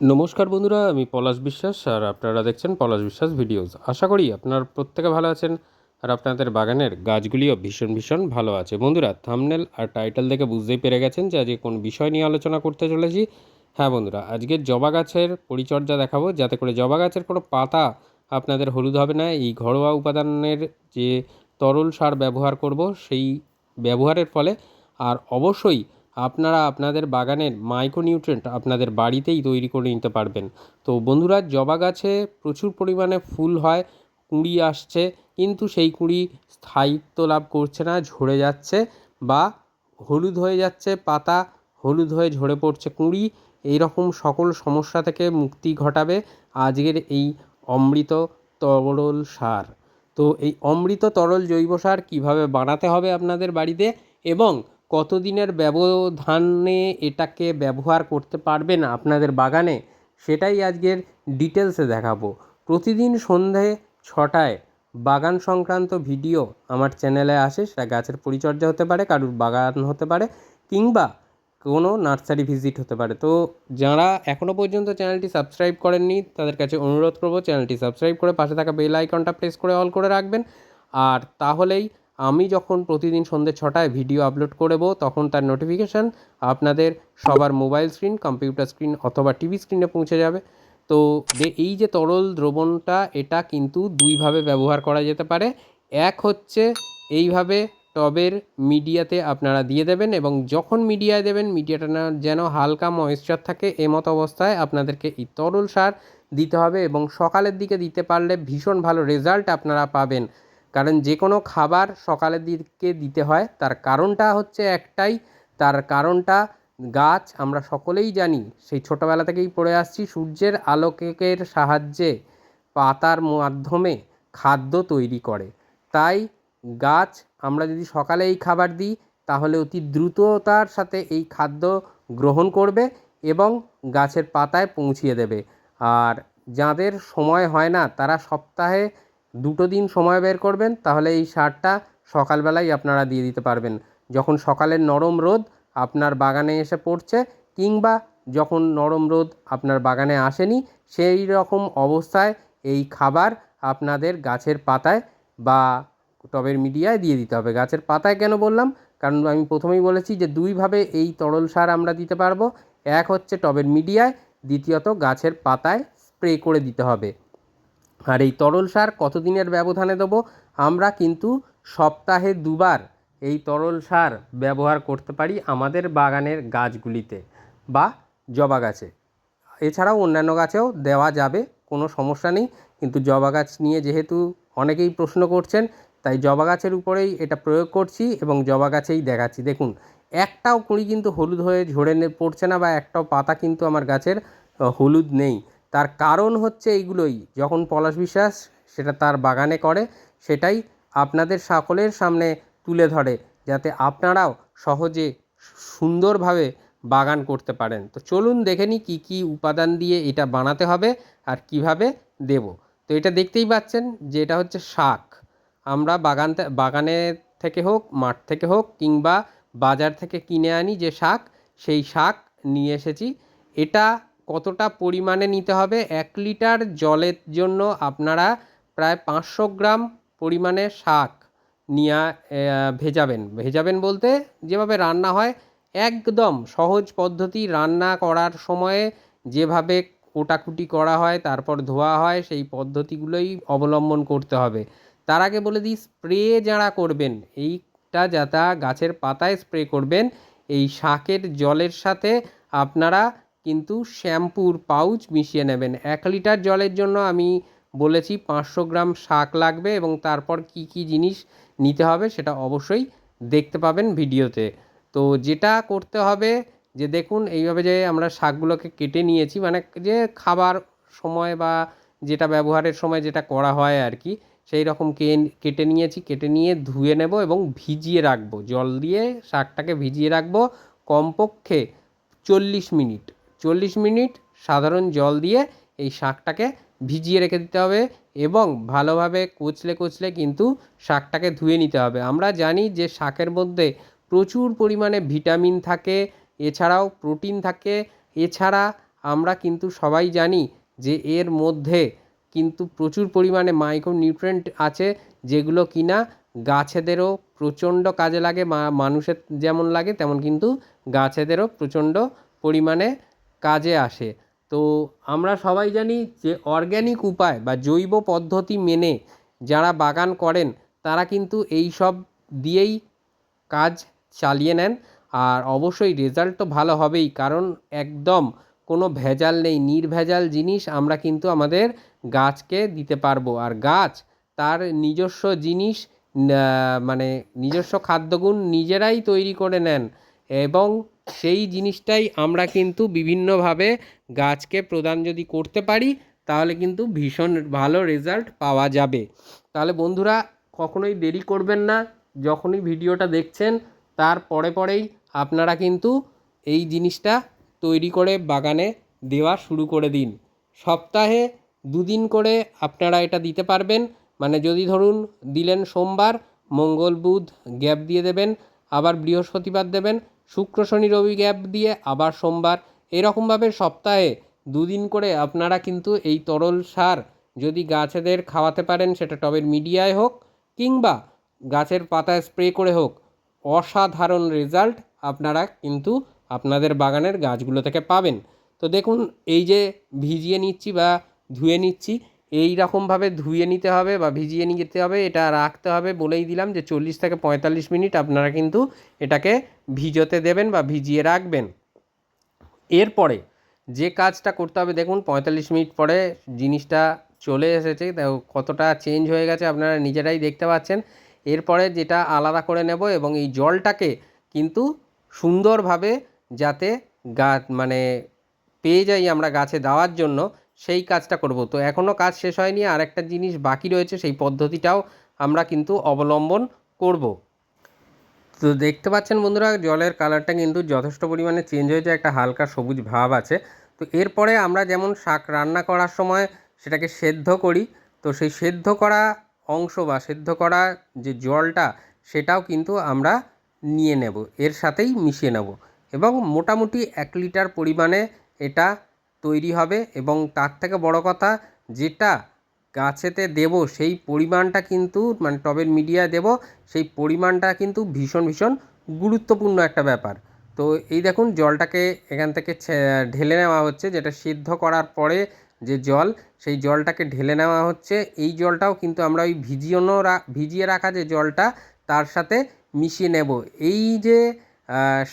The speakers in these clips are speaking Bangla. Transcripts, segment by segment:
নমস্কার বন্ধুরা, আমি পলাশ বিশ্বাস আর আপনারা দেখছেন পলাশ বিশ্বাস ভিডিওস। আশা করি আপনার প্রত্যেকে ভালো আছেন আর আপনাদের বাগানের গাছগুলিও ভীষণ ভীষণ ভালো আছে। বন্ধুরা থামনেল আর টাইটেল দেখে বুঝতেই পেরে গেছেন যে আজকে কোন বিষয় নিয়ে আলোচনা করতে চলেছি। হ্যাঁ বন্ধুরা, আজকে জবা গাছের পরিচর্যা দেখাবো। যাতে করে জবা গাছের কোনো পাতা আপনাদের হলুদ হবে না, এই ঘরোয়া উপাদানের যে তরল সার ব্যবহার করব সেই ব্যবহারের ফলে। আর অবশ্যই আপনারা আপনাদের বাগানের মাইক্রোনিউট্রেন্ট আপনাদের বাড়িতেই তৈরি করে নিতে পারবেন। তো বন্ধুরা, জবা গাছে প্রচুর পরিমাণে ফুল হয়, কুঁড়ি আসছে, কিন্তু সেই কুঁড়ি স্থায়িত্ব লাভ করছে না, ঝরে যাচ্ছে বা হলুদ হয়ে যাচ্ছে, পাতা হলুদ হয়ে ঝরে পড়ছে কুঁড়ি। এই রকম সকল সমস্যা থেকে মুক্তি ঘটাবে আজকের এই অমৃত তরল সার। তো এই অমৃত তরল জৈব সার কীভাবে বানাতে হবে আপনাদের বাড়িতে এবং কতদিনের ব্যবধানে এটাকে ব্যবহার করতে পারবেন আপনাদের বাগানে? সেটাই আজকের ডিটেলসে দেখাবো। প্রতিদিন সন্ধে ছটায় বাগান সংক্রান্ত ভিডিও আমার চ্যানেলে আসে। সেটা গাছের পরিচর্যা হতে পারে, কারুর বাগান হতে পারে, কিংবা কোনো নার্সারি ভিজিট হতে পারে। তো যারা এখনও পর্যন্ত চ্যানেলটি সাবস্ক্রাইব করেননি, তাদের কাছে অনুরোধ করব চ্যানেলটি সাবস্ক্রাইব করে পাশে থাকা বেল আইকনটা প্রেস করে অল করে রাখবেন। আর তাহলেই আমি যখন প্রতিদিন সন্ধ্যে ছটায় ভিডিও আপলোড করব, তখন তার নোটিফিকেশান আপনাদের সবার মোবাইল স্ক্রিন কম্পিউটার স্ক্রিন অথবা টিভি স্ক্রিনে পৌঁছে যাবে। তো এই যে তরল দ্রবণটা, এটা কিন্তু দুইভাবে ব্যবহার করা যেতে পারে। এক হচ্ছে এইভাবে টবের মিডিয়াতে আপনারা দিয়ে দেবেন এবং যখন মিডিয়ায় দেবেন, মিডিয়াটা যেন হালকা ময়েশ্চার থাকে এমতো অবস্থায় আপনাদেরকে এই তরল সার দিতে হবে এবং সকালের দিকে দিতে পারলে ভীষণ ভালো রেজাল্ট আপনারা পাবেন। কারণ যে কোনো খাবার সকালের দিকে দিতে হয়। তার কারণটা হচ্ছে একটাই, তার কারণটা গাছ, আমরা সকলেই জানি, সেই ছোটোবেলা থেকেই পড়ে আসছি, সূর্যের আলোকের সাহায্যে পাতার মাধ্যমে খাদ্য তৈরি করে। তাই গাছ, আমরা যদি সকালে এই খাবার দিই, তাহলে অতি দ্রুততার সাথে এই খাদ্য গ্রহণ করবে এবং গাছের পাতায় পৌঁছিয়ে দেবে। আর যাদের সময় হয় না, তারা সপ্তাহে দুটো দিন সময় বের করবেন, তাহলে এই সারটা সকালবেলাই আপনারা দিয়ে দিতে পারবেন। যখন সকালের নরম রোদ আপনার বাগানে এসে পড়ছে কিংবা যখন নরম রোদ আপনার বাগানে আসেনি, সেই রকম অবস্থায় এই খাবার আপনাদের গাছের পাতায় বা টবের মিডিয়ায় দিয়ে দিতে হবে। গাছের পাতায় কেন বললাম? কারণ আমি প্রথমেই বলেছি যে দুইভাবে এই তরল সার আমরা দিতে পারব। এক হচ্ছে টবের মিডিয়ায়, দ্বিতীয়ত গাছের পাতায় স্প্রে করে দিতে হবে। আর এই তরল সার কতদিনের ব্যবধানে দেবো? আমরা কিন্তু সপ্তাহে দুবার এই তরল সার ব্যবহার করতে পারি আমাদের বাগানের গাছগুলিতে বা জবা গাছে। এছাড়াও অন্যান্য গাছেও দেওয়া যাবে, কোনো সমস্যা নেই। কিন্তু জবা গাছ নিয়ে যেহেতু অনেকেই প্রশ্ন করছেন, তাই জবা গাছের উপরেই এটা প্রয়োগ করছি এবং জবা গাছেই দেখাচ্ছি। দেখুন, একটাও কুঁড়ি কিন্তু হলুদ হয়ে ঝরে পড়ছে না বা একটাও পাতা কিন্তু আমার গাছের হলুদ নেই। তার কারণ হচ্ছে এইগুলোই। যখন পলাশ বিশ্বাস সেটা তার বাগানে করে, সেটাই আপনাদের সকলের সামনে তুলে ধরে, যাতে আপনারাও সহজে সুন্দরভাবে বাগান করতে পারেন। তো চলুন দেখে নিই কী কী উপাদান দিয়ে এটা বানাতে হবে আর কীভাবে দেব। তো এটা দেখতেই পাচ্ছেন যে এটা হচ্ছে শাক। আমরা বাগান বাগানে থেকে হোক, মাঠ থেকে হোক, কিংবা বাজার থেকে কিনে আনি যে শাক, সেই শাক নিয়ে এসেছি। এটা কতটা পরিমাণে নিতে হবে? এক লিটার জলের জন্য আপনারা প্রায় পাঁচশো গ্রাম পরিমাণে শাক নিয়ে ভেজাবেন। ভেজাবেন বলতে যেভাবে রান্না হয়, একদম সহজ পদ্ধতি রান্না করার সময়ে যেভাবে কোটাকুটি করা হয়, তারপর ধোয়া হয়, সেই পদ্ধতিগুলোই অবলম্বন করতে হবে। তার আগে বলে দিই, স্প্রে যারা করবেন, এইটা যাতা গাছের পাতায় স্প্রে করবেন, এই শাকের জলের সাথে আপনারা কিন্তু শ্যাম্পুর পাউচ মিশিয়ে নেবেন। এক লিটার জলের জন্য আমি বলেছি পাঁচশো গ্রাম শাক লাগবে এবং তারপর কি কি জিনিস নিতে হবে সেটা অবশ্যই দেখতে পাবেন ভিডিওতে। তো যেটা করতে হবে যে দেখুন, এইভাবে যে আমরা শাকগুলোকে কেটে নিয়েছি মানে যে খাবার সময় বা যেটা ব্যবহারের সময় যেটা করা হয় আর কি, সেই রকম কেটে নিয়েছি, কেটে নিয়ে ধুয়ে নেব এবং ভিজিয়ে রাখব। জল দিয়ে শাকটাকে ভিজিয়ে রাখব কমপক্ষে চল্লিশ মিনিট। চল্লিশ মিনিট সাধারণ জল দিয়ে এই শাকটাকে ভিজিয়ে রেখে দিতে হবে এবং ভালোভাবে কুচলে কুচলে কিন্তু শাকটাকে ধুয়ে নিতে হবে। আমরা জানি যে শাকের মধ্যে প্রচুর পরিমাণে ভিটামিন থাকে, এছাড়াও প্রোটিন থাকে। এছাড়া আমরা কিন্তু সবাই জানি যে এর মধ্যে কিন্তু প্রচুর পরিমাণে মাইক্রো নিউট্রেন্ট আছে যেগুলো কিনা গাছেদেরও প্রচণ্ড কাজে লাগে মানুষের যেমন লাগে তেমন কিন্তু গাছেদেরও প্রচণ্ড পরিমাণে কাজে আসে। তো আমরা সবাই জানি যে অর্গ্যানিক উপায় বা জৈব পদ্ধতি মেনে যারা বাগান করেন, তারা কিন্তু এই সব দিয়েই কাজ চালিয়ে নেন। আর অবশ্যই রেজাল্ট তো ভালো হবেই, কারণ একদম কোনো ভেজাল নেই, নির্ভেজাল জিনিস আমরা কিন্তু আমাদের গাছকে দিতে পারব। আর গাছ তার নিজস্ব জিনিস মানে নিজস্ব খাদ্যগুণ নিজেরাই তৈরি করে নেন এবং সেই জিনিসটাই আমরা কিন্তু বিভিন্নভাবে গাছকে প্রদান যদি করতে পারি, তাহলে কিন্তু ভীষণ ভালো রেজাল্ট পাওয়া যাবে। তাহলে বন্ধুরা, কখনোই দেরি করবেন না। যখনই ভিডিওটা দেখছেন, তার পরে পরেই আপনারা কিন্তু এই জিনিসটা তৈরি করে বাগানে দেওয়া শুরু করে দিন। সপ্তাহে দুদিন করে আপনারা এটা দিতে পারবেন। মানে যদি ধরুন, দিলেন সোমবার, মঙ্গল বুধ গ্যাপ দিয়ে দেবেন, আবার বৃহস্পতিবার দেবেন শুক্র, শনি, রবি গ্যাপ দিয়ে আবার সোমবার। এরকমভাবে সপ্তাহে দুদিন করে আপনারা কিন্তু এই তরল সার যদি গাছেদের খাওয়াতে পারেন, সেটা টবের মিডিয়ায় হোক কিংবা গাছের পাতায় স্প্রে করে হোক, অসাধারণ রেজাল্ট আপনারা কিন্তু আপনাদের বাগানের গাছগুলো থেকে পাবেন। তো দেখুন, এই যে ভিজিয়ে নিচ্ছি বা ধুয়ে নিচ্ছি এই রকমভাবে ধুয়ে নিতে হবে বা ভিজিয়ে নিতে হবে, এটা রাখতে হবে। বলেই দিলাম যে চল্লিশ থেকে পঁয়তাল্লিশ মিনিট আপনারা কিন্তু এটাকে ভিজোতে দেবেন বা ভিজিয়ে রাখবেন। এরপরে যে কাজটা করতে হবে, দেখুন পঁয়তাল্লিশ মিনিট পরে জিনিসটা চলে এসেছে কতটা চেঞ্জ হয়ে গেছে আপনারা নিজেরাই দেখতে পাচ্ছেন। এরপরে যেটা আলাদা করে নেব এবং এই জলটাকে কিন্তু সুন্দরভাবে যাতে গা মানে পেয়ে যাই আমরা গাছে দেওয়ার জন্য সেই কাজটা করব। তো এখনও কাজ শেষ হয়নি আর একটা জিনিস বাকি রয়েছে, সেই পদ্ধতিটাও আমরা কিন্তু অবলম্বন করব। তো দেখতে পাচ্ছেন বন্ধুরা, জলের কালারটা কিন্তু যথেষ্ট পরিমাণে চেঞ্জ হয়েছে, একটা হালকা সবুজ ভাব আছে। তো এরপরে আমরা যেমন শাক রান্না করার সময় সেটাকে সেদ্ধ করি, তো সেই সেদ্ধ করা অংশ বা সেদ্ধ করা যে জলটা, সেটাও কিন্তু আমরা নিয়ে নেব, এর সাথেই মিশিয়ে নেব। এবং মোটামুটি এক লিটার পরিমাণে এটা তৈরি হবে এবং তার থেকে বড় কথা যেটা গাছেতে দেব সেই পরিমাণটা কিন্তু মানে টবের মিডিয়া দেব, সেই পরিমাণটা কিন্তু ভীষণ ভীষণ গুরুত্বপূর্ণ একটা ব্যাপার। তো এই দেখুন, জলটাকে এখান থেকে ঢেলে নেওয়া হচ্ছে, যেটা সিদ্ধ করার পরে যে জল, সেই জলটাকে ঢেলে নেওয়া হচ্ছে। এই জলটাও কিন্তু আমরা ওই ভিজিয়েনো ভিজিয়ে রাখা যে জলটা, তার সাথে মিশিয়ে নেব। এই যে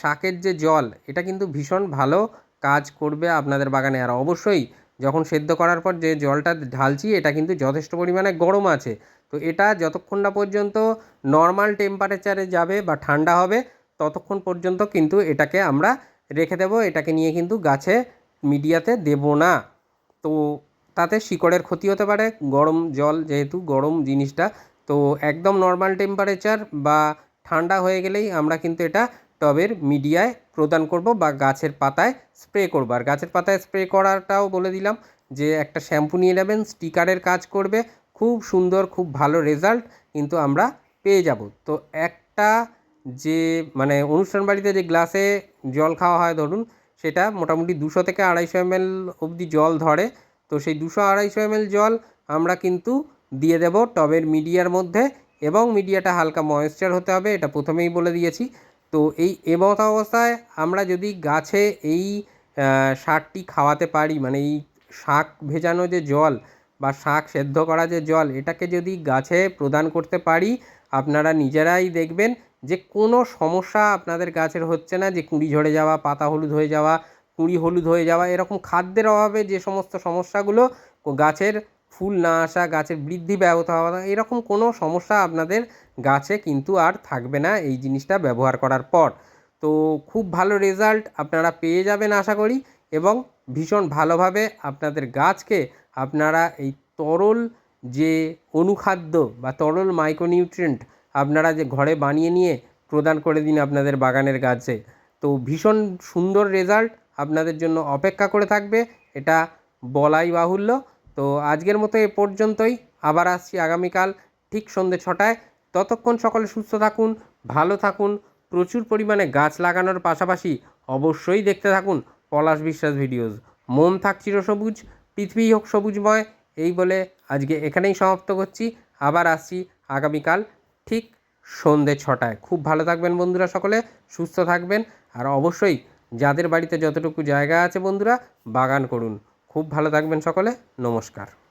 শাকের যে জল, এটা কিন্তু ভীষণ ভালো কাজ করবে আপনাদের বাগানে। আর অবশ্যই যখন সেদ্ধ করার পর যে জলটা ঢালছি, এটা কিন্তু যথেষ্ট পরিমাণে গরম আছে। তো এটা যতক্ষণ না পর্যন্ত নর্মাল টেম্পারেচারে যাবে বা ঠান্ডা হবে, ততক্ষণ পর্যন্ত কিন্তু এটাকে আমরা রেখে দেবো। এটাকে নিয়ে কিন্তু গাছে, মিডিয়াতে দেব না। তো তাতে শিকড়ের ক্ষতি হতে পারে, গরম জল যেহেতু গরম জিনিসটা, তো একদম নর্মাল টেম্পারেচার বা ঠান্ডা হয়ে গেলেই আমরা কিন্তু এটা টবের মিডিয়ায় প্রদান করব বা গাছের পাতায় স্প্রে করব। আর গাছের পাতায় স্প্রে করাটাও বলে দিলাম যে, একটা শ্যাম্পু নিয়ে নেবেন, স্টিকারের কাজ করবে, খুব সুন্দর, খুব ভালো রেজাল্ট কিন্তু আমরা পেয়ে যাব। তো একটা যে মানে অনুষ্ঠান বাড়িতে যে গ্লাসে জল খাওয়া হয় ধরুন, সেটা মোটামুটি দুশো থেকে আড়াইশো এমএল অবধি জল ধরে। তো সেই দুশো আড়াইশো এমএল জল আমরা কিন্তু দিয়ে দেব টবের মিডিয়ার মধ্যে এবং মিডিয়াটা হালকা ময়েশ্চার হতে হবে, এটা প্রথমেই বলে দিয়েছি। তো এই এমত অবস্থায় আমরা যদি গাছে এই সারটি খাওয়াতে পারি মানে এই শাক ভেজানো যে জল বা শাক সেদ্ধ করা যে জল, এটাকে যদি গাছে প্রদান করতে পারি, আপনারা নিজেরাই দেখবেন যে কোনো সমস্যা আপনাদের গাছের হচ্ছে না, যে কুঁড়ি ঝরে যাওয়া, পাতা হলুদ হয়ে যাওয়া, কুঁড়ি হলুদ হয়ে যাওয়া, এরকম খাদ্যের অভাবে যে সমস্ত সমস্যাগুলো গাছের ফুল না আসা গাছের বৃদ্ধি ব্যাহত হওয়া, এরকম কোনো সমস্যা আপনাদের গাছে কিন্তু আর থাকবে না এই জিনিসটা ব্যবহার করার পর। তো খুব ভালো রেজাল্ট আপনারা পেয়ে যাবেন আশা করি এবং ভীষণ ভালোভাবে আপনাদের গাছকে আপনারা এই তরল যে অনুখাদ্য বা তরল মাইক্রোনিউট্রিয়েন্ট আপনারা যে ঘরে বানিয়ে নিয়ে প্রদান করে দিন আপনাদের বাগানের গাছে। তো ভীষণ সুন্দর রেজাল্ট আপনাদের জন্য অপেক্ষা করে থাকবে। এটা বলাই বাহুল্য। তো আজকের মতো এ পর্যন্তই। আবার আসছি আগামীকাল ঠিক সন্ধ্যে ছটায়। ততক্ষণ সকলে সুস্থ থাকুন, ভালো থাকুন, প্রচুর পরিমাণে গাছ লাগানোর পাশাপাশি অবশ্যই দেখতে থাকুন পলাশ বিশ্বাস ভিডিওস। মন থাক চিরসবুজ পৃথিবী হোক সবুজময়, এই বলে আজকে এখানেই সমাপ্ত করছি। আবার আসছি আগামীকাল ঠিক সন্ধে ছটায়। খুব ভালো থাকবেন বন্ধুরা সকলে, সুস্থ থাকবেন, আর অবশ্যই যাদের বাড়িতে যতটুকু জায়গা আছে বন্ধুরা, বাগান করুন। খুব ভালো থাকবেন সকলে নমস্কার।